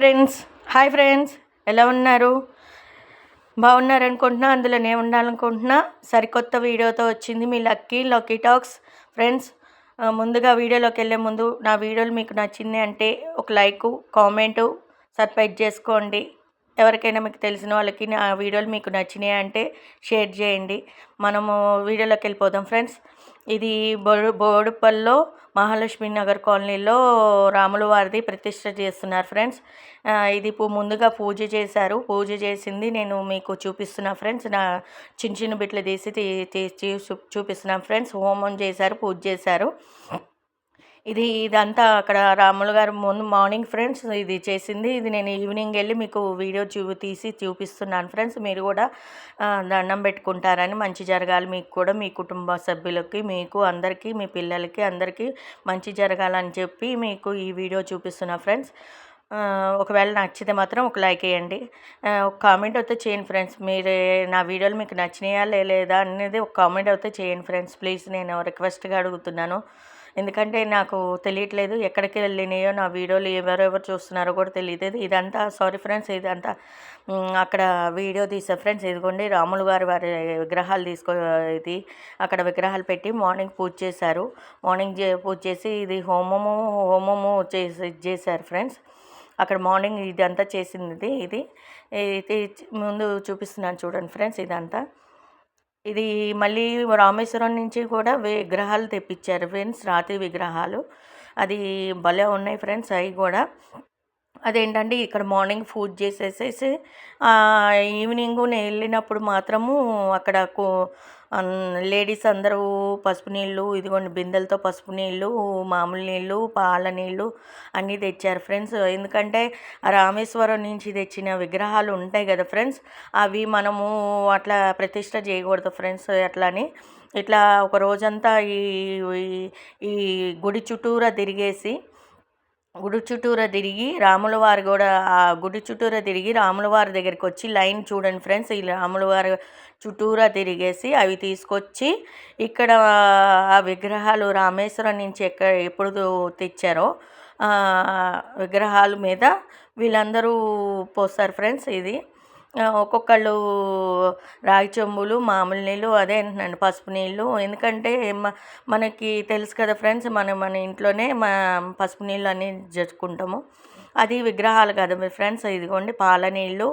Friends hi friends ఎలా ఉన్నారు? బాగున్నారు అనుకుంటున్నా అందులో నేను ఉండాలనుకుంటున్నా. సరికొత్త వీడియోతో వచ్చింది మీ లక్కీ లక్కీ టాక్స్. ఫ్రెండ్స్ ముందుగా వీడియోలోకి వెళ్ళే ముందు నా వీడియోలు మీకు నచ్చింది అంటే ఒక లైక్ కామెంటు సబ్స్క్రైబ్ చేసుకోండి. ఎవరికైనా మీకు తెలిసిన వాళ్ళకి నా వీడియోలు మీకు నచ్చినాయి అంటే షేర్ చేయండి. మనము వీడియోలోకి వెళ్ళిపోదాం ఫ్రెండ్స్. ఇది బోడు బోడుపల్లో మహాలక్ష్మి నగర్ కాలనీలో రాముల వారిది ప్రతిష్ట చేస్తున్నారు ఫ్రెండ్స్. ఇది ముందుగా పూజ చేశారు. పూజ చేసింది నేను మీకు చూపిస్తున్నా ఫ్రెండ్స్. నా చిన్న చిన్న బిట్లు తీసి తీ- తీసి చూపిస్తున్నాను ఫ్రెండ్స్. హోమం చేశారు పూజ చేశారు. ఇది ఇదంతా అక్కడ రాములు గారు ముందు మార్నింగ్ ఫ్రెండ్స్ ఇది చేసింది. ఇది నేను ఈవినింగ్ వెళ్ళి మీకు వీడియో చూ తీసి చూపిస్తున్నాను ఫ్రెండ్స్. మీరు కూడా దండం పెట్టుకుంటారని మంచి జరగాలి. మీకు కూడా మీ కుటుంబ సభ్యులకి మీకు అందరికీ మీ పిల్లలకి అందరికీ మంచి జరగాలని చెప్పి మీకు ఈ వీడియో చూపిస్తున్నా ఫ్రెండ్స్. ఒకవేళ నచ్చితే మాత్రం ఒక లైక్ వేయండి. ఒక కామెంట్ అయితే చేయండి ఫ్రెండ్స్. మీరు నా వీడియోలు మీకు నచ్చినాయా లేదా అనేది ఒక కామెంట్ అయితే చేయండి ఫ్రెండ్స్. ప్లీజ్ నేను రిక్వెస్ట్గా అడుగుతున్నాను. ఎందుకంటే నాకు తెలియట్లేదు ఎక్కడికి వెళ్ళినాయో నా వీడియోలు ఎవరెవరు చూస్తున్నారో కూడా తెలియదు ఇదంతా సారీ ఫ్రెండ్స్ ఇదంతా అక్కడ వీడియో తీసా ఫ్రెండ్స్ ఇదిగోండి రాములు గారి వారి విగ్రహాలు తీసుకో ఇది అక్కడ విగ్రహాలు పెట్టి మార్నింగ్ పూజ చేశారు. మార్నింగ్ పూజ చేసి ఇది హోమము హోమము చేసి చేశారు ఫ్రెండ్స్ అక్కడ మార్నింగ్ ఇదంతా చేసింది ఇది. ఇది ముందు చూపిస్తున్నాను చూడండి ఫ్రెండ్స్ ఇదంతా. ఇది మళ్ళీ రామేశ్వరం నుంచి కూడా విగ్రహాలు తెప్పించారు ఫ్రెండ్స్ రాతి విగ్రహాలు. అది భలే ఉన్నాయి ఫ్రెండ్స్ అవి కూడా. అదేంటంటే ఇక్కడ మార్నింగ్ పూజ చేసేసేసి ఈవినింగ్ నేను వెళ్ళినప్పుడు మాత్రము అక్కడ లేడీస్ అందరూ పసుపు నీళ్ళు ఇదిగోండి బిందెలతో పసుపు నీళ్ళు మామూలు నీళ్ళు పాల నీళ్ళు అన్నీ తెచ్చారు ఫ్రెండ్స్. ఎందుకంటే రామేశ్వరం నుంచి తెచ్చిన విగ్రహాలు ఉంటాయి కదా ఫ్రెండ్స్ అవి మనము అట్లా ప్రతిష్ట చేయకూడదు ఫ్రెండ్స్ అట్లని ఇట్లా ఒక రోజంతా ఈ ఈ- ఈ గుడి చుట్టూరా తిరిగేసి గుడి చుట్టూరా తిరిగి రాముల వారు కూడా ఆ గుడి చుట్టూరా తిరిగి రాముల వారి దగ్గరికి వచ్చి లైన్ చూడండి ఫ్రెండ్స్. ఈ రాముల వారు చుట్టూరా తిరిగేసి అవి తీసుకొచ్చి ఇక్కడ ఆ విగ్రహాలు రామేశ్వరం నుంచి ఎక్కడ ఎప్పుడు తెచ్చారో విగ్రహాల మీద వీళ్ళందరూ పోస్తారు ఫ్రెండ్స్ ఇది. ఒక్కొక్కళ్ళు రాగి చెంబులు మామూలు నీళ్ళు అదే అంటున్నాను పసుపు నీళ్ళు. ఎందుకంటే మ- మనకి తెలుసు కదా ఫ్రెండ్స్ మనం మన ఇంట్లోనే మా పసుపు నీళ్ళు అన్నీ జరుపుకుంటాము. అది విగ్రహాలు కదా మీ ఫ్రెండ్స్ ఇదిగోండి పాల నీళ్ళు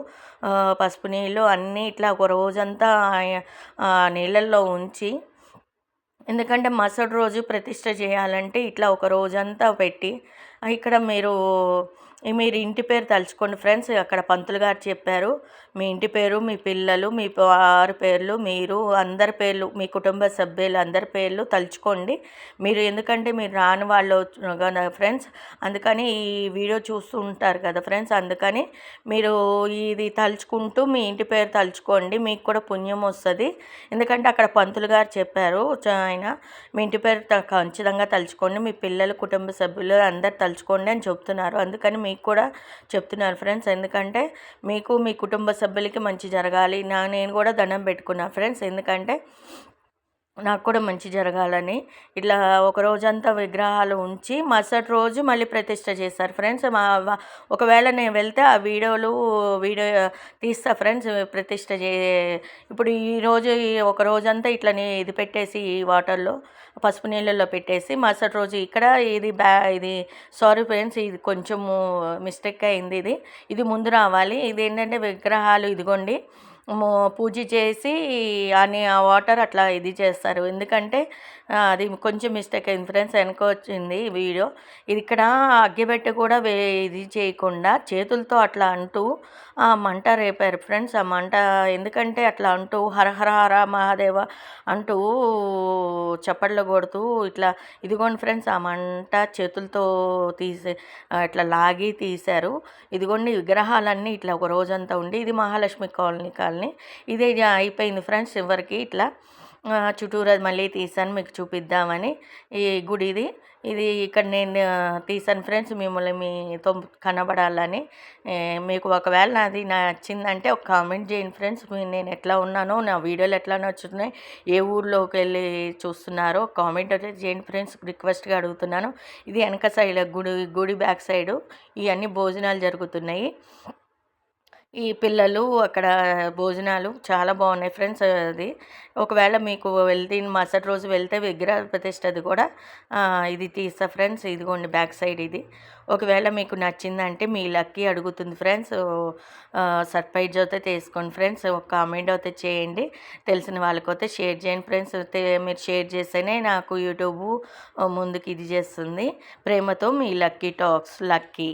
పసుపు నీళ్ళు అన్నీ ఇట్లా ఒక రోజంతా నీళ్ళల్లో ఉంచి ఎందుకంటే మరుసటి రోజు ప్రతిష్ట చేయాలంటే ఇట్లా ఒక రోజంతా పెట్టి ఇక్కడ మీరు మీరు ఇంటి పేరు తలుచుకోండి ఫ్రెండ్స్. అక్కడ పంతులు గారు చెప్పారు మీ ఇంటి పేరు మీ పిల్లలు మీ వారి పేర్లు మీరు అందరి పేర్లు మీ కుటుంబ సభ్యులు అందరి పేర్లు తలుచుకోండి. మీరు ఎందుకంటే మీరు రాని వాళ్ళు కదా ఫ్రెండ్స్. అందుకని ఈ వీడియో చూస్తూ ఉంటారు కదా ఫ్రెండ్స్. అందుకని మీరు ఇది తలుచుకుంటూ మీ ఇంటి పేరు తలుచుకోండి. మీకు కూడా పుణ్యం వస్తుంది. ఎందుకంటే అక్కడ పంతులు గారు చెప్పారు ఆయన మీ ఇంటి పేరు ఖచ్చితంగా తలుచుకోండి. మీ పిల్లలు కుటుంబ సభ్యులు అందరు తలుచుకోండి అని చెప్తున్నారు. అందుకని మీకు కూడా చెప్తున్నారు ఫ్రెండ్స్. ఎందుకంటే మీకు మీ కుటుంబ సభ్యులకి మంచి జరగాలి. నా నేను కూడా దండం పెట్టుకున్నా ఫ్రెండ్స్. ఎందుకంటే నాకు కూడా మంచి జరగాలని. ఇట్లా ఒక రోజంతా విగ్రహాలు ఉంచి మరుసటి రోజు మళ్ళీ ప్రతిష్ట చేస్తారు ఫ్రెండ్స్. మా ఒకవేళ నేను వెళ్తే ఆ వీడియోలు వీడియో తీస్తా ఫ్రెండ్స్ ప్రతిష్ట చే ఇప్పుడు ఈరోజు ఒక రోజంతా ఇట్లనే ఇది పెట్టేసి ఈ వాటర్లో పసుపు నీళ్ళల్లో పెట్టేసి మరుసటి రోజు ఇక్కడ ఇది బ్యా ఇది సారీ ఫ్రెండ్స్ ఇది కొంచెము మిస్టేక్ అయింది ఇది. ఇది ముందు రావాలి. ఇది ఏంటంటే విగ్రహాలు ఇదిగోండి. పూజ చేసి అని ఆ వాటర్ అట్లా ఇది చేస్తారు. ఎందుకంటే అది కొంచెం మిస్టేక్ ఇన్ఫ్లుయెన్స్ వెనక వచ్చింది వీడియో. ఇది ఇక్కడ అగ్గిపెట్టె కూడా వే ఇది చేయకుండా చేతులతో అట్లా అంటూ ఆ మంట రేపారు ఫ్రెండ్స్ ఆ మంట ఎందుకంటే అట్లా అంటూ హర హర హర మహాదేవ అంటూ చప్పట్లు కొడుతూ ఇట్లా ఇదిగోండి ఫ్రెండ్స్ ఆ మంట చేతులతో తీసే ఇట్లా లాగి తీశారు. ఇదిగోండి విగ్రహాలన్నీ ఇట్లా ఒక రోజంతా ఉండి ఇది మహాలక్ష్మి కాలనీ కాలనీ. ఇదే ఇది అయిపోయింది ఫ్రెండ్స్ చివరికి ఇట్లా చుట్టూరా మళ్ళీ తీసాను మీకు చూపిద్దామని. ఈ గుడిది ఇది ఇక్కడ నేను తీసాను ఫ్రెండ్స్ మిమ్మల్ని మీతో కనబడాలని. మీకు ఒకవేళ నాది నచ్చిందంటే ఒక కామెంట్ చేయండి ఫ్రెండ్స్ మీ- నేను ఎట్లా ఉన్నానో నా వీడియోలు ఎట్లా నచ్చుతున్నాయి ఏ ఊర్లోకి వెళ్ళి చూస్తున్నారో కామెంట్ అయితే చేయండి ఫ్రెండ్స్ రిక్వెస్ట్గా అడుగుతున్నాను. ఇది వెనక సైడ్ గుడి గుడి బ్యాక్ సైడు ఇవన్నీ భోజనాలు జరుగుతున్నాయి. ఈ పిల్లలు అక్కడ భోజనాలు చాలా బాగున్నాయి ఫ్రెండ్స్ అది. ఒకవేళ మీకు వెళ్తే మరుసటి రోజు వెళ్తే విగ్రహ ప్రతిష్టది కూడా ఇది తీస్తా ఫ్రెండ్స్. ఇదిగోండి బ్యాక్ సైడ్ ఇది. ఒకవేళ మీకు నచ్చిందంటే మీ లక్కీ అడుగుతుంది ఫ్రెండ్స్. సర్ప్రైజ్ అయితే తీసుకోండి ఫ్రెండ్స్. ఒక కామెంట్ అయితే చేయండి. తెలిసిన వాళ్ళకైతే షేర్ చేయండి ఫ్రెండ్స్. మీరు షేర్ చేస్తేనే నాకు యూట్యూబ్ ముందుకు ఇది చేస్తుంది. ప్రేమతో మీ లక్కీ టాక్స్ లక్కీ.